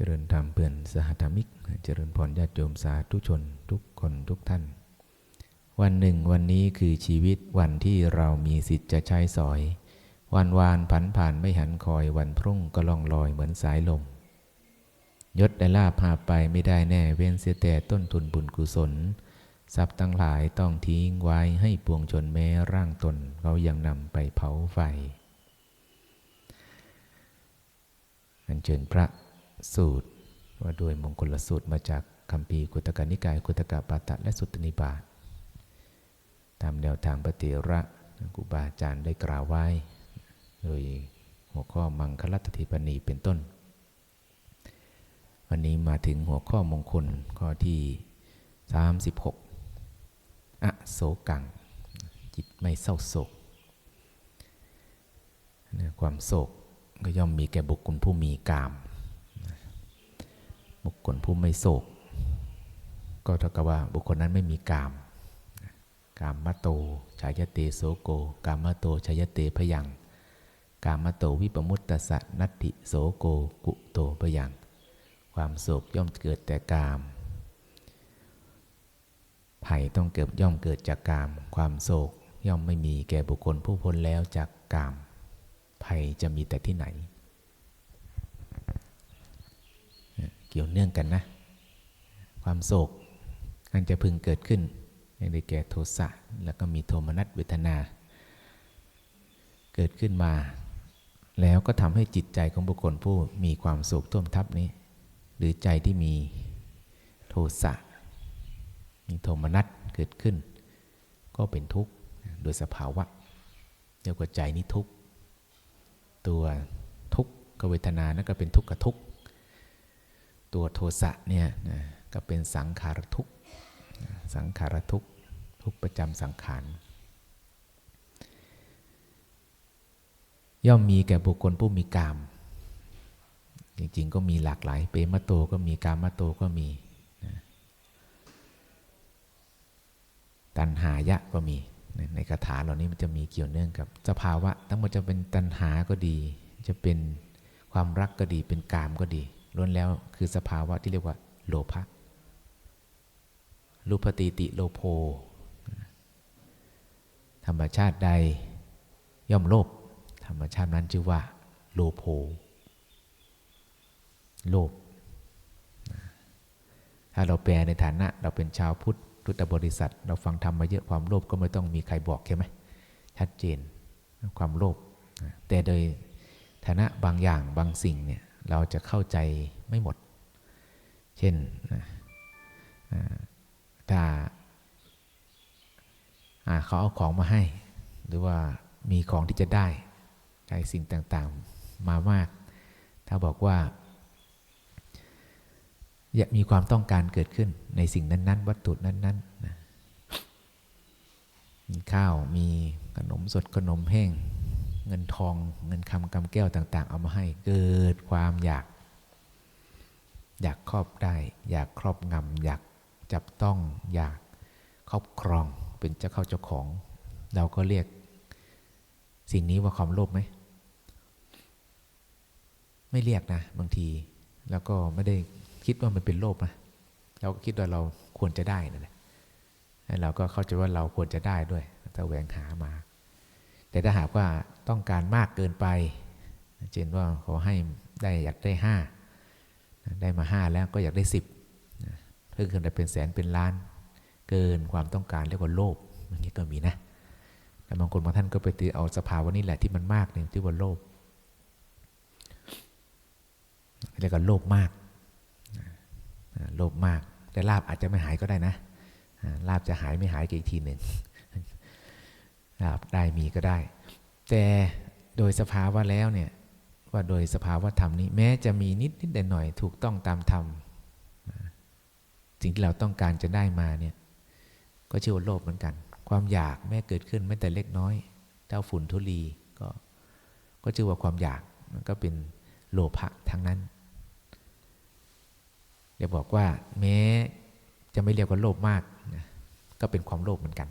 เจริญธรรมเพื่อนสหธรรมิก เจริญพรญาติโยมสาธุชนทุกคนทุกท่าน วันหนึ่งวันนี้คือชีวิตวันที่เรามีสิทธิ์จะใช้สอย วันวานผันผ่านไม่หันคอยวันพรุ่งก็ล่องลอยเหมือนสายลม ยศได้ลาพาไปไม่ได้แน่เว้นเสียแต่ต้นทุนบุญกุศล ทรัพย์ทั้งหลายต้องทิ้งไว้ให้ปวงชนแม้ร่างตนเขายังนำไปเผาไฟอัญเชิญพระ สูตร ว่าด้วยมงคลสูตรมาจากคำพีกุตกานิกายกุตกาปาตะและสุตตนิบาตตามแนวทางปฏิระกุบาอาจารย์ได้กล่าวไว้ โดยหัวข้อมังคลัตถิปณีเป็นต้น วันนี้มาถึงหัวข้อมงคลข้อที่ 36อะโศกัง จิตไม่เศร้าโศก ความโศกก็ย่อมมีแก่บุคคลผู้มีกาม บุคคลผู้ไม่โศก ก็เท่ากับว่าบุคคลนั้นไม่มีกาม กามมะโตชายเตโสโก กามมะโตชายเตพยัง กามมะโตวิปมุตตสะนัตติโสโกกุโตพยัง ความโศกย่อมเกิดแต่กามภัยต้องเกิดย่อมเกิดจากกาม ความโศกย่อมไม่มีแก่บุคคลผู้พ้นแล้วจากกามภัยจะมีแต่ที่ไหน เกี่ยวเนื่องกันนะ ความโศกอันจะพึงเกิดขึ้นได้แก่โทสะแล้วก็มีโทมนัสเวทนา เกิดขึ้นมา แล้วก็ทำให้จิตใจของบุคคลผู้มีความโศกท่วมทับนี้ หรือใจที่มีโทสะมีโทมนัสเกิดขึ้น ก็เป็นทุกข์โดยสภาวะเรียกว่าใจนี้ทุกข์ตัวทุกขเวทนานั่นก็เป็นทุกข์กับทุกข์ ตัวโทสะเนี่ยนะก็เป็นสังขารทุกสังขารทุกทุกประจำสังขารย่อมมีแก่บุคคลผู้มีกาม จริงๆ ก็มีหลากหลาย เปมโตก็มีกามโตก็มีนะตัณหายะก็มีในคาถาเหล่านี้มันจะมีเกี่ยวเนื่องกับสภาวะ ทั้งหมดจะเป็นตัณหาก็ดี จะเป็นความรักก็ดีเป็นกามก็ดี ล้วนแล้วคือสภาวะที่เรียกว่า โลภะรูปติติโลโภธรรมชาติใดย่อมโลภธรรมชาตินั้นชื่อว่าโลโภโลภถ้าเราแปลในฐานะ เราเป็นชาวพุทธพุทธบริษัท เราฟังธรรมมาเยอะความโลภก็ไม่ต้องมีใครบอกใช่ไหมชัดเจนความโลภแต่โดยฐานะบางอย่างบางสิ่งเนี่ย เราจะเข้าใจไม่หมด เช่นถ้าเขาเอาของมาให้ หรือว่ามีของที่จะได้ได้สิ่งต่างๆมามาก ถ้าบอกว่าอยากมีความต้องการเกิดขึ้นในสิ่งนั้นๆ วัตถุนั้นๆนะมีข้าวมีขนมสดขนมแห้ง เงินทองเงินคำกำแก้วต่าง ๆ เอามาให้เกิดความอยาก อยากครอบได้ อยากครอบงำอยากจับต้องอยากครอบครองเป็นเจ้าเข้าเจ้าของ เราก็เรียก สิ่งนี้ว่าความโลภไหมไม่เรียกนะ บางที แล้วก็ไม่ได้คิดว่ามันเป็นโลภนะเราก็คิดว่าเราควรจะได้นั่นแหละเราก็เข้าใจว่าเราควรจะได้ด้วยถ้าแหวงหามา แต่ถ้าหากว่า ต้องการมากเกินไป เช่นว่าขอให้ได้อยากได้ห้าได้มาห้าแล้วก็อยากได้สิบเพิ่มขึ้นไปเป็นแสนเป็นล้าน เกินความต้องการเรียกว่าโลภอย่างนี้ก็มีนะแต่บางคนบางท่านก็ไปตีเอาสภาวะนี้แหละที่มันมากเนี่ยที่ว่าโลภเรียกว่าโลภมากโลภมาก แต่ลาบอาจจะไม่หายก็ได้นะลาบจะหายไม่หายกี่ทีหนึ่งลาบได้มีก็ได้ แต่โดยสภาวะแล้วเนี่ยว่าโดยสภาวะธรรมนี้แม้จะมีนิดนิดหน่อยถูกต้องตามธรรมสิ่งที่เราต้องการจะได้มาเนี่ยก็ชื่อว่าโลภเหมือนกัน ความอยากแม้เกิดขึ้นแม้แต่เล็กน้อยเท่าฝุ่นทุลีก็ก็ชื่อว่าความอยากมันก็เป็นโลภะทั้งนั้นเดี๋ยวบอกว่าแม้จะไม่เรียกว่าโลภมากนะก็เป็นความโลภเหมือนกัน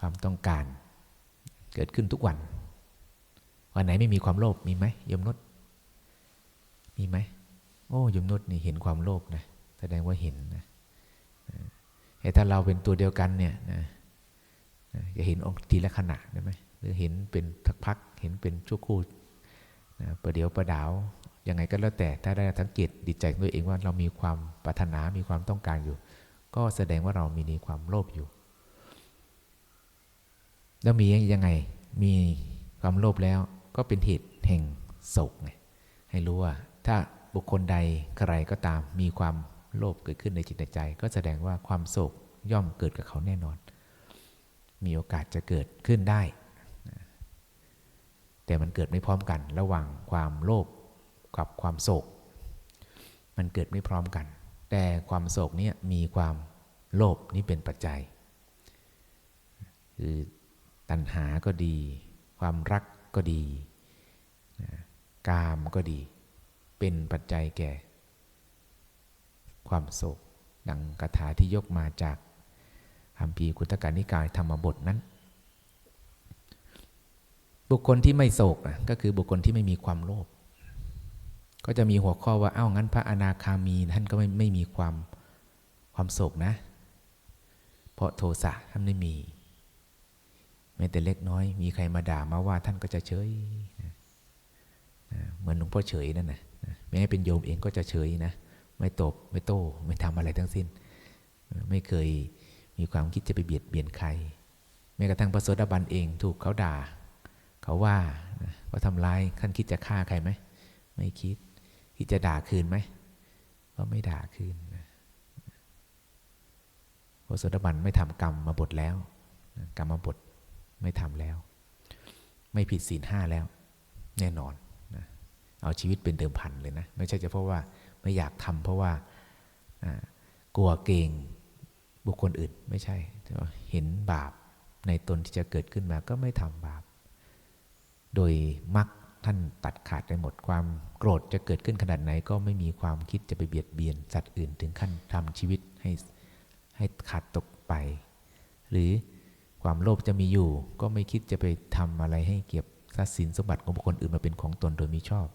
ความต้องการ เกิดขึ้นทุกวัน วันไหนไม่มีความโลภมีไหมยมนุษย์มีไหมโอ้ยมนุษย์นี่เห็นความโลภนะแสดงว่าเห็นนะแต่ถ้าเราเป็นตัวเดียวกันเนี่ยนะจะเห็นองค์ทีละขณะได้ไหมหรือเห็นเป็นทักพักเห็นเป็นชั่วครู่นะประเดี๋ยวประดาวยังไงก็แล้วแต่ถ้าได้สังเกตดิใจตัวเองว่าเรามีความปรารถนา มีความต้องการอยู่ ก็แสดงว่าเรามีนีความโลภอยู่ แล้วมียังไง มีความโลภแล้วก็เป็นเหตุแห่งโศกไงให้รู้ว่า ถ้าบุคคลใดใครก็ตามมีความโลภเกิดขึ้นในจิตใจ ก็แสดงว่าความโศกย่อมเกิดกับเขาแน่นอน มีโอกาสจะเกิดขึ้นได้ แต่มันเกิดไม่พร้อมกันระหว่างความโลภกับความโศก มันเกิดไม่พร้อมกัน แต่ความโศกนี้มีความโลภนี้เป็นปัจจัยคือ ตัณหาก็ดี ความรักก็ดีกามก็ดี เป็นปัจจัยแก่ ความโศก ดังคาถาที่ยกมาจากคำพีกุตกานิกายธรรมบทนั้น บุคคลที่ไม่โศกก็คือบุคคลที่ไม่มีความโลภก็จะมีหัวข้อว่าเอ้างั้นพระอนาคามีท่านก็ไม่ไม่มีความความโศกนะ เพราะโทสะท่านไม่มี แม้แต่เล็กน้อย มีใครมาด่ามาว่าท่านก็จะเฉยนะเหมือนหลวงพ่อเฉยนั่นนะแม้เป็นโยมเองก็จะเฉยนะ ไม่ตบไม่โต้ไม่ทำอะไรทั้งสิ้น ไม่เคยมีความคิดจะไปเบียดเบียนใคร แม้กระทั่งพระโสดาบันเองถูกเขาด่า เขาว่าว่าทำร้ายท่านคิดจะฆ่าใครไหมไม่คิดคิดจะด่าคืนไหมก็ไม่ด่าคืนพระโสดาบันไม่ทำกรรมมาบทแล้ว กรรมมาบท ไม่ทำแล้ว ไม่ผิดศีลห้าแล้ว แน่นอนนะเอาชีวิตเป็นเดิมพันเลยนะ ไม่ใช่จะเฉพาะว่าไม่อยากทำเพราะว่า กลัวเกรงบุคคลอื่นไม่ใช่ เห็นบาปในตนที่จะเกิดขึ้นมาก็ไม่ทำบาป โดยมักท่านตัดขาดได้หมดความโกรธจะเกิดขึ้นขนาดไหน ก็ไม่มีความคิดจะไปเบียดเบียนสัตว์อื่น ถึงขั้นทำชีวิตให้ให้ขาดตกไป หรือ ความโลภจะมีอยู่ ก็ไม่คิดจะไปทำอะไรให้เก็บทรัพย์สินสมบัติของบุคคลอื่นมาเป็นของตนโดยมีชอบ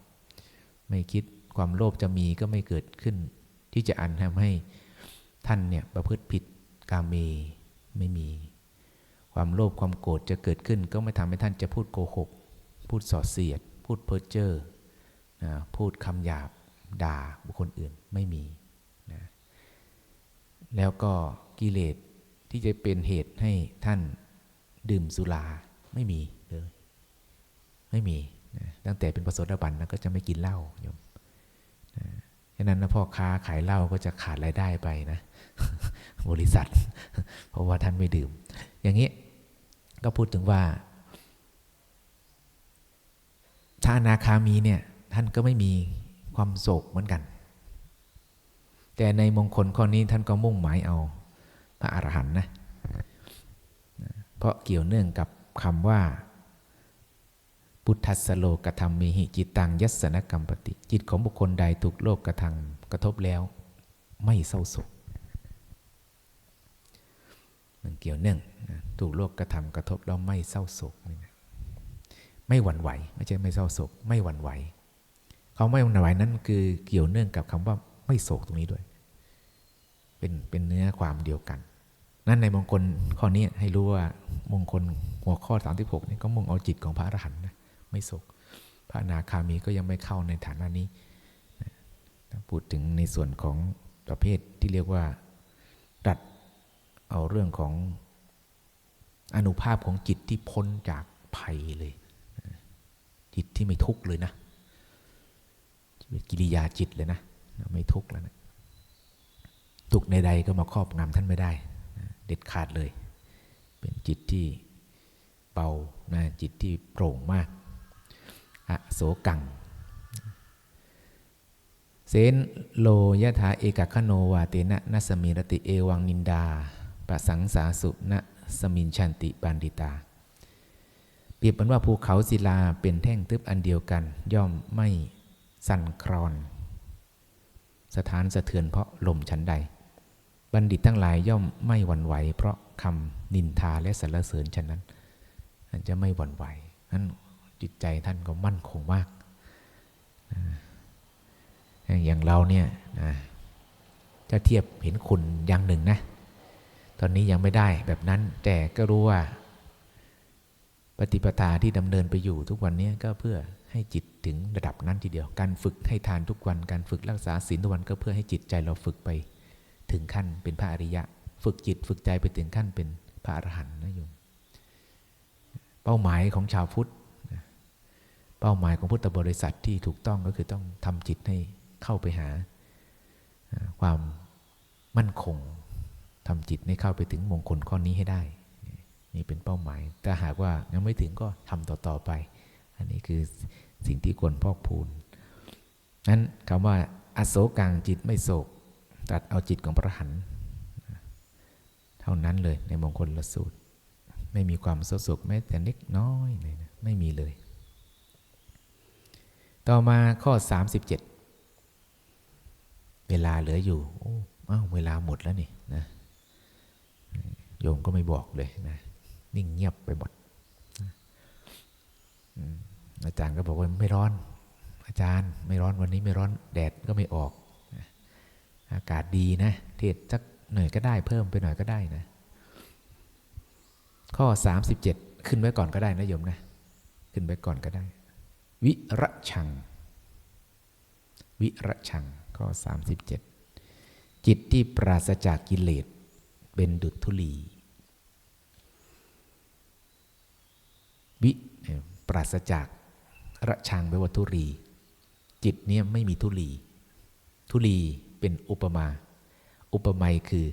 ไม่คิดความโลภจะมีก็ไม่เกิดขึ้น ที่จะอันทำให้ท่านเนี่ยประพฤติผิดกาเมไม่มี ความโลภความโกรธจะเกิดขึ้น ก็ไม่ทำให้ท่านจะพูดโกหก พูดส่อเสียด พูดเพ้อเจ้อนะพูดคำหยาบด่าบุคคลอื่นไม่มีนะแล้วก็กิเลสที่จะเป็นเหตุให้ท่าน ดื่มสุราไม่มีเลย ไม่มีนะตั้งแต่เป็นประสดาบันนะก็จะไม่กินเหล้าโยมนะฉะนั้นนะพ่อค้าขายเหล้าก็จะขาดรายได้ไปนะ บริษัท เพราะว่าท่านไม่ดื่ม อย่างนี้ก็พูดถึงว่าถ้าอนาคามีเนี่ยท่านก็ไม่มีความโศกเหมือนกัน แต่ในมงคลข้อนี้ท่านก็มุ่งหมายเอาพระอรหันต์นะ เพราะเกี่ยวเนื่องกับคำว่า พุทธัสโลกธรรมมีหิจิตังยัสนกรรมปติจิตของบุคคลใดถูกโลกกระทำกระทบแล้ว ไม่เศร้าโศกมันเกี่ยวเนื่องถูกโลกกระทำกระทบแล้วไม่เศร้าโศกนี่นะไม่หวั่นไหวไม่ใช่ไม่เศร้าโศก ไม่หวั่นไหวเขาไม่หวั่นไหวนั้นคือเกี่ยวเนื่องกับคำว่าไม่โศกตรงนี้ด้วย เป็นเป็นเนื้อความเดียวกัน นั่นในมงคลข้อนี้ให้รู้ว่ามงคลหัวข้อ 36นี่ก็มุ่งเอาจิตของพระอรหันต์นะไม่โศกพระนาคามีก็ยังไม่เข้าในฐานะนี้พูดถึงในส่วนของประเภทที่เรียกว่าดัดเอาเรื่องของอนุภาพของจิตที่พ้นจากภัยเลย จิตที่ไม่ทุกข์เลยนะกิริยาจิตเลยนะ ไม่ทุกข์แล้วนะทุกในใดก็มาครอบงำท่านไม่ได้ เด็ดขาดเลย เป็นจิตที่เบานะจิตที่โปร่งมากอโศกัง เซนโลยะถาเอกคโนวาเตนะนัสมีรติเอวังนินดาปะสังสาสุนะสมินชันติปันดิตา เปรียบเหมือนว่าภูเขาศิลาเป็นแท่งทึบอันเดียวกัน ย่อมไม่สั่นคลอน สถานสะเทือนเพราะลมชั้นใด บัณฑิตทั้งหลายย่อมไม่หวั่นไหว เพราะคำนินทาและสรรเสริญฉะนั้นท่านจะไม่หวั่นไหวนั้นจิตใจท่านก็มั่นคงมาก อย่างเราเนี่ยนะจะเทียบเห็นคุณอย่างหนึ่งนะ ตอนนี้ยังไม่ได้แบบนั้น แต่ก็รู้ว่า ปฏิปทาที่ดำเนินไปอยู่ทุกวันนี้ก็เพื่อให้จิตถึงระดับนั้นทีเดียว การฝึกให้ทานทุกวัน การฝึกรักษาศีลทุกวันก็เพื่อให้จิตใจเราฝึกไป ถึงขั้นเป็นพระอริยะ ฝึกจิตฝึกใจไปถึงขั้นเป็นพระอรหันต์นะโยมเป้าหมายของชาวพุทธเป้าหมายของพุทธบริษัทที่ถูกต้องก็คือต้องทำจิตให้เข้าไปหาความมั่นคงทำจิตให้เข้าไปถึงมงคลข้อนี้ให้ได้ นี่เป็นเป้าหมายแต่หากว่ายังไม่ถึงก็ทำต่อๆไป อันนี้คือสิ่งที่ควรพอกพูนนั้นคำว่าอโศกังจิตไม่โศก ตัดเอาจิตของพระหันเท่านั้นเลยในมงคลละสูตร ไม่มีความโศกโศกแม้แต่เล็กน้อยเลยนะไม่มีเลย ต่อมาข้อ 37 เวลาเหลืออยู่โอ้อ้าวเวลาหมดแล้วนี่นะโยมก็ไม่บอกเลยนะนิ่งเงียบไปหมดอาจารย์ก็บอกว่าไม่ร้อน อาจารย์ไม่ร้อนวันนี้ไม่ร้อนแดดก็ไม่ออก อากาศดีนะ เทศสักหน่อยก็ได้เพิ่มไปหน่อยก็ได้นะ ข้อ 37 ขึ้นไว้ก่อนก็ได้นะโยมนะ ขึ้นไว้ก่อนก็ได้ วิระชัง วิระชัง ข้อ 37 จิตที่ปราศจากกิเลสเป็นดุจธุลี วิปราศจากระชังแปลว่าทุรี จิตเนี้ยไม่มีทุลี ทุลี เป็นอุปมา อุปไมยคือ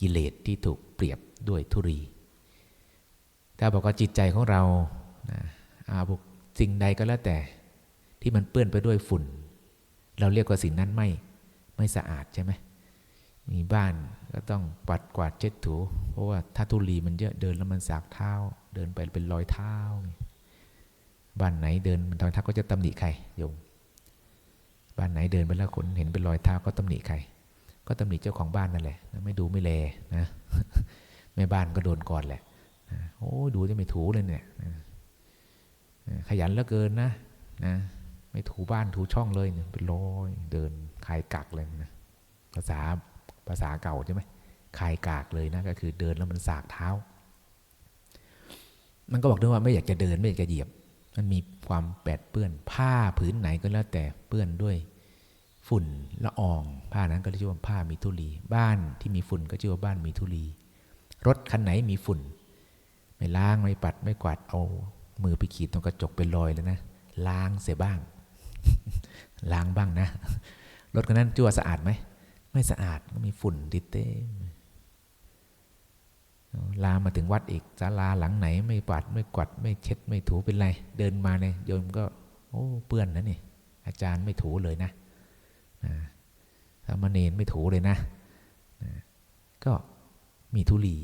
กิเลสที่ถูกเปรียบด้วยทุรี ถ้าบอกว่าจิตใจของเราอาบุกสิ่งใดก็แล้วแต่ที่มันเปื้อนไปด้วยฝุ่น เราเรียกว่าสิ่งนั้นไม่ไม่สะอาดใช่ไหมมีบ้านก็ต้องปัดกวาดเช็ดถู เพราะว่าถ้าทุลีมันเยอะเดินแล้วมันสากเท้า เดินไปเป็นรอยเท้า บ้านไหนเดินมันทางเท้าก็จะตำหนิใครโยม บ้านไหนเดินไปแล้วคนเห็นเป็นรอยเท้าก็ตำหนิใคร ก็ตำหนิเจ้าของบ้านนั่นแหละไม่ดูไม่แลนะแม่บ้านก็โดนก่อนแหละโอ้ดูจะไม่ถูเลยเนี่ยขยันเหลือเกินนะนะไม่ถูบ้านถูช่องเลยเนี่ยเป็นรอยเดินคายกักเลยนะภาษาภาษาเก่าใช่ไหมคายกากเลยนะก็คือเดินแล้วมันสากเท้า มันก็บอกด้วยว่าไม่อยากจะเดินไม่อยากจะเหยียบ มันมีความแปดเปื้อนผ้าผืนไหนก็แล้วแต่เปื้อนด้วยฝุ่นละออง ผ้านั้นก็เรียกว่าผ้ามีทุลี บ้านที่มีฝุ่นก็ชื่อว่าบ้านมีทุลีรถคันไหนมีฝุ่น ไม่ล้างไม่ปัดไม่กวาดเอามือไปขีดตรงกระจกเป็นรอยแล้วนะล้างเสียบ้าง ล้างบ้างนะ รถคันนั้นจั่วสะอาดไหม ไม่สะอาดก็มีฝุ่นติดเต้ ลามาถึงวัดอีกศาลาหลังไหนไม่ปัดไม่กวาดไม่เช็ดไม่ถูเป็นไร เดินมาเนี่ยโยมก็ โอ้เปื้อนนะนี่อาจารย์ไม่ถูเลยนะสามเณรไม่ถูเลยนะก็มีทุลี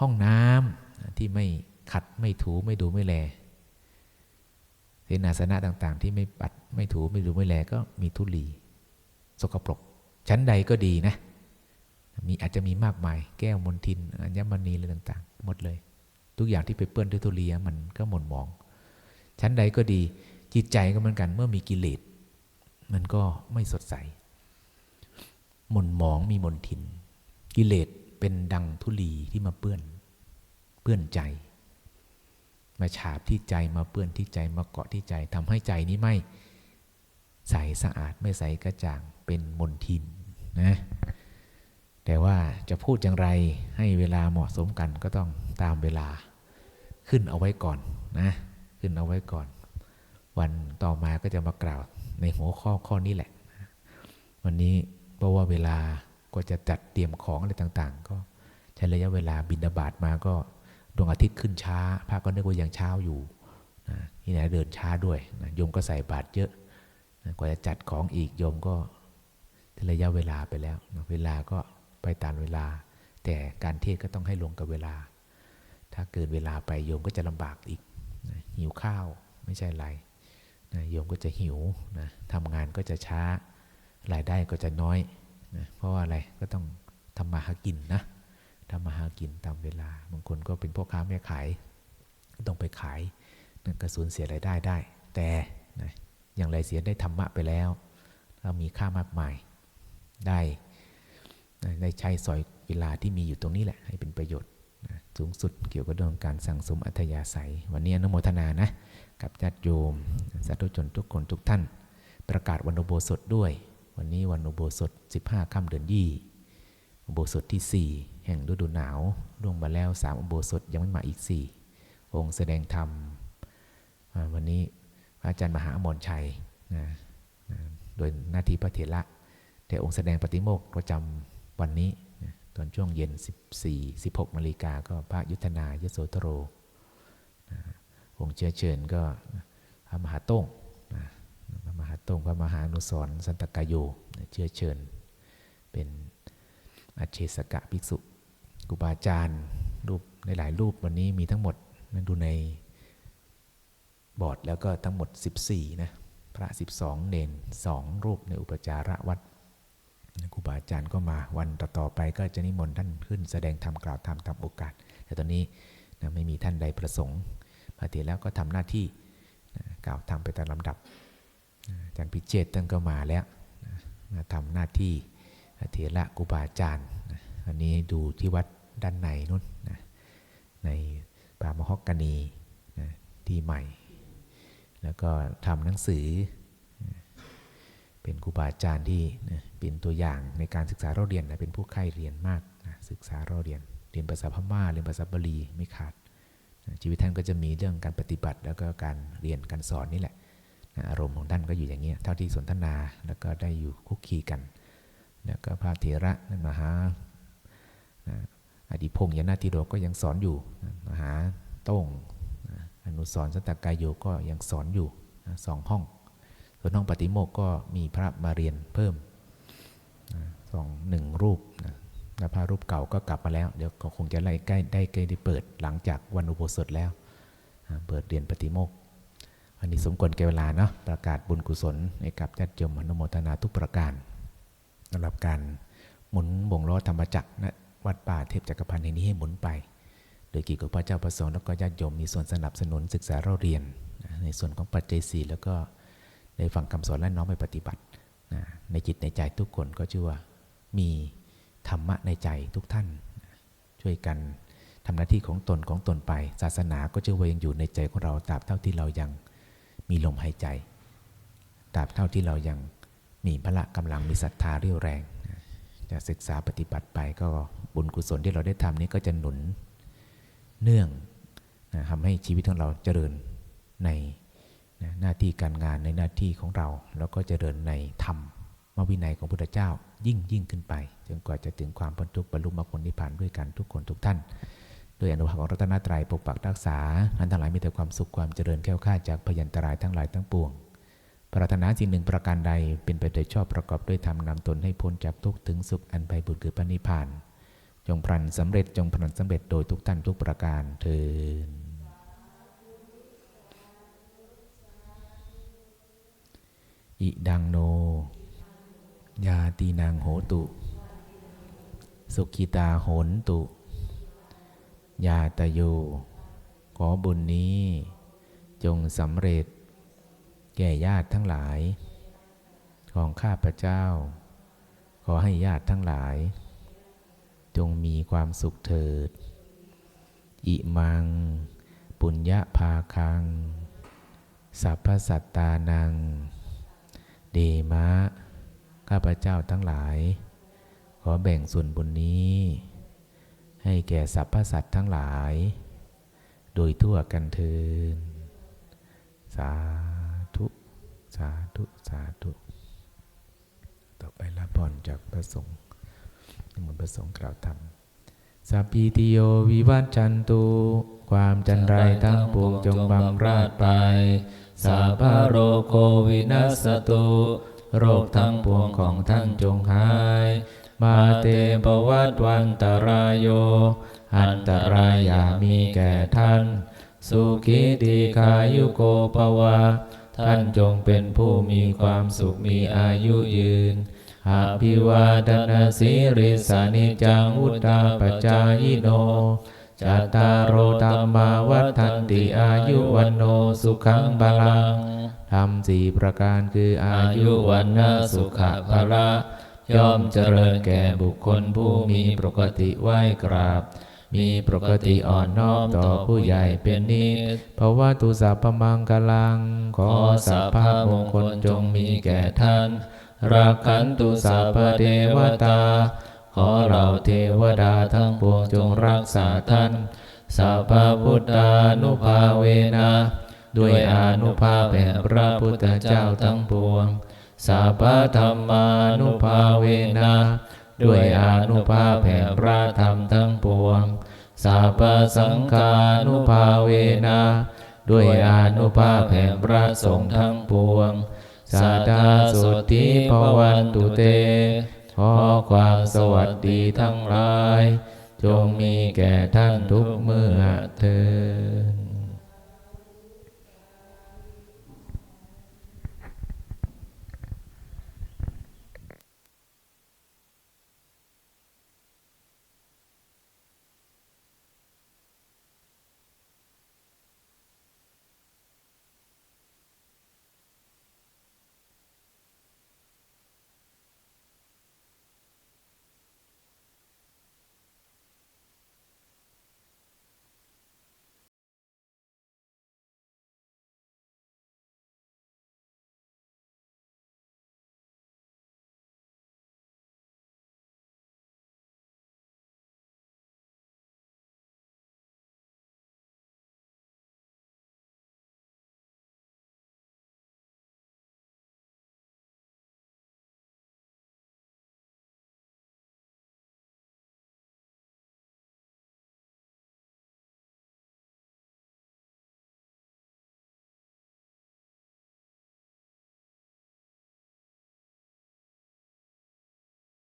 ห้องน้ำที่ไม่ขัดไม่ถูไม่ดูไม่แลเสนาสนะต่างๆ ที่ไม่ปัดไม่ถูไม่ดูไม่แลก็มีทุลี สกปรกชั้นใดก็ดีนะ มีอาจจะมีมากมาย แก้วมนทินอัญมณีอะไรต่าง ๆ หมดเลย ทุกอย่างที่ไปเปื้อนด้วยทุเลียมันก็หม่นหมอง ชั้นใดก็ดีจิตใจก็เหมือนกันเมื่อมีกิเลสมันก็ไม่สดใส หม่นหมองมีมนทิน กิเลสเป็นดังทุลีที่มาเปื้อน เปื้อนใจ มาฉาบที่ใจมาเปื้อนที่ใจมาเกาะที่ใจทำให้ใจนี้ไม่ใสสะอาดไม่ใสกระจ่างเป็นมนทินนะ แต่ว่าจะพูดอย่างไรให้เวลาเหมาะสมกันก็ต้องตามเวลาขึ้นเอาไว้ก่อนนะขึ้นเอาไว้ก่อน วันต่อมาก็จะมากล่าวในหัวข้อข้อนี้แหละ วันนี้เพราะว่าเวลาก็จะจัดเตรียมของอะไรต่างๆ ก็ใช้ระยะเวลาบินาบาตมาก็ดวงอาทิตย์ขึ้นช้าพระก็นึกว่ายังเช้าอยู่นะที่ไหนเดินช้าด้วยนะโยมก็ใส่บาตรเยอะนะกว่าจะจัดของอีกโยมก็ระยะเวลาไปแล้วนะเวลาก็ ไปตามเวลา แต่การเทศก็ต้องให้ลงกับเวลา ถ้าเกินเวลาไปโยมก็จะลำบากอีกนะหิวข้าวไม่ใช่ไรนะโยมก็จะหิวนะทำงานก็จะช้ารายได้ก็จะน้อยนะเพราะว่าอะไรก็ต้องทำมาหากินนะทำมาหากินตามเวลาบางคนก็เป็นพ่อค้าแม่ขายต้องไปขายนั่นก็สูญเสียรายได้ได้ แต่นะอย่างไรเสียได้ธรรมะไปแล้วถ้ก็มีค่ามากมายได้ ได้ใช้สอยเวลาที่มีอยู่ตรงนี้แหละให้เป็นประโยชน์นะสูงสุดเกี่ยวกับเรื่องการสั่งสมอัธยาศัย วันนี้อนุโมทนานะกับญาติโยมสาธุชนทุกคนทุกท่าน ประกาศวันอุโบสถด้วย วันนี้วันอุโบสถ 15ค่ำเดือนยี่อุโบสถที่ 4 แห่งฤดูหนาวล่วงมาแล้ว 3 อุโบสถยังไม่มาอีก 4 องค์แสดงธรรม วันนี้พระอาจารย์มหาอมรชัยนะโดยหน้าที่พระเถระแต่องค์แสดงปฏิโมกข์ประจำ วันนี้ตอนช่วงเย็น 14 16นาฬิกาก็พระยุทธนายโสธโรองค์เชื้อเชิญก็พระมหาโต้งพระมหาโต้งพระมหาอนุสรสันตกายโยเชื้อเชิญ เป็นอาเชสกะภิกษุครูบาอาจารย์รูปในหลายรูปวันนี้มีทั้งหมดนั่นดูในบอร์ดแล้วก็ทั้งหมด 14 นะ พระ 12 เนน2รูปในอุปจาระวัด ครูบาอาจารย์ก็มาวันต่อๆไปก็จะนิมนต์ท่านขึ้นแสดงธรรมกล่าวธรรมตามโอกาส แต่ตอนนี้นะไม่มีท่านใดประสงค์พระเถระก็ทำหน้าที่นะกล่าวธรรมไปตามลำดับอาจารย์พิเชษท่านก็มาแล้วนะมาทำหน้าที่พระเถระครูบาอาจารย์นะอันนี้ดูที่วัดด้านในนู้นนะในป่ามฮอกกานีนะที่ใหม่ แล้วก็ทำหนังสือ เป็นครูบาอาจารย์ที่เป็นตัวอย่างในการศึกษาเราเรียนนะเป็นผู้ใคร่เรียนมากนะศึกษาเราเรียน เรียนภาษาพม่าเรียนภาษาบาลีไม่ขาดนะชีวิตท่านก็จะมีเรื่องการปฏิบัติ แล้วก็การเรียนการสอนนี่แหละนะอารมณ์ของท่านก็อยู่อย่างนี้เท่าที่สนทนาแล้วก็ได้อยู่คุกคีกัน แล้วก็พระเถระนั่นมหานะอดีพงษ์ยานาติโดก็ยังสอนอยู่นะมหาโต้งนะอนุสรสัตตกายโยก็ยังสอนอยู่นะสองห้อง ส่วนห้องปฏิโมกข์ก็มีพระมาเรียนเพิ่มสองหนึ่งรูปนะแล้วพระรูปเก่าก็กลับมาแล้ว เดี๋ยวก็คงจะไล่ใกล้ได้ใกล้ได้เปิดหลังจากวันอุโบสถแล้วเปิดเรียนปฏิโมกข์อันนี้สมควรแก่เวลาเนาะประกาศบุญกุศลให้กับญาติโยมอนุโมทนาทุกประการสำหรับการหมุนวงล้อธรรมจักรนะวัดป่าเทพจักรพันธ์แห่งนี้ให้หมุนไป โดยกียรติกับพระเจ้าประสงค์แล้วก็ญาติโยมมีส่วนสนับสนุนศึกษาเราเรียน ในส่วนของปัจจัยสี่แล้วก็ ได้ฟังคำสอนและน้อมไปปฏิบัตินะในจิตในใจทุกคนก็ชื่อว่ามีธรรมะในใจทุกท่าน ช่วยกันทำหน้าที่ของตนของตนไป ศาสนาก็ชื่อว่ายังอยู่ในใจของเราตราบเท่าที่เรายังมีลมหายใจตราบเท่าที่เรายังมีพละกำลังมีศรัทธาเรี่ยวแรงจะศึกษาปฏิบัติไปก็บุญกุศลที่เราได้ทำนี้ก็จะหนุนเนื่องนะทำให้ชีวิตของเราเจริญใน นะหน้าที่การงานในหน้าที่ของเรา แล้วก็เจริญในธรรมมวินัยของพุทธเจ้ายิ่งยิ่งขึ้นไป จนกว่าจะถึงความพ้นทุกข์บรรลุมรรคผลนิพพานด้วยกันทุกคนทุกท่านโดยอนุภาพของรัตนตรัยปกปักรักษาอันทั้งหลายมีแต่ความสุขความเจริญแก้วข้าดจากพยันตรายทั้งหลายทั้งปวง ปรารถนาสิ่งหนึ่งประการใดเป็นไปโดยชอบประกอบด้วยธรรมนำตนให้พ้นจากทุกข์ถึงสุขอันไพบุญคือพระนิพพาน จงพลันสำเร็จจงพลันสำเร็จโดยทุกท่านทุกประการเทิน อิดังโน ยาตีนางโหตุ สุขิตาโหนตุ ยาตโย ขอบุญนี้ จงสำเร็จ แก่ญาติทั้งหลาย ของข้าพเจ้า ขอให้ญาติทั้งหลาย จงมีความสุขเถิด อิมัง ปุญญาภาคัง สัพพสัตตานัง ดมะ ข้าพเจ้าทั้งหลาย ขอแบ่งส่วนบุญนี้ ให้แก่สรรพสัตว์ทั้งหลาย โดยทั่วกันเทินสาธุ สาธุ สาธุ ต่อไปรับพรจากพระสงฆ์นิมนต์พระสงฆ์กล่าวธรรม สัพพิติโยวิวัชชันตุความจันไรทั้งปวงจงบำราดไปสัพพะโรโควินัสตุโรคทั้งปวงของท่านจงหาย มาเตปวัตวันตรายโย อันตรายอย่ามีแก่ท่าน สุขีตีคายุโกปวะ ท่านจงเป็นผู้มีความสุขมีอายุยืน อภิวาทนาสิริสานิจังวุธาปจายโนจัตตารโอธรรมาวัฏันติอายุวันโนสุขังบาลังธำสี่ประการคืออายุวันนาสุขะภละย่อมเจริญแก่บุคคลผู้มีปกติไหวกราบ มีปกติอ่อนน้อมต่อผู้ใหญ่เป็นนิสภาวะตุสัพพมังกลัง ขอสัพพมงคลจงมีแก่ท่าน รักขันตุสัพพเทวตา ขอเราเทวดาทั้งปวงจงรักษาท่านสัพพุทธานุภาเวนะด้วยอนุภาพแห่งพระพุทธเจ้าทั้งปวงสัพพธรรมานุภาเวนะด้วยอนุภาพแห่งพระธรรมทั้งปวงสัพพสังฆานุภาเวนะด้วยอนุภาพแห่งพระสงฆ์ทั้งปวง สัทธาสุทธิภวันตุเต ขอความสวัสดีทั้งหลาย จงมีแก่ท่านทุกเมื่อเทิน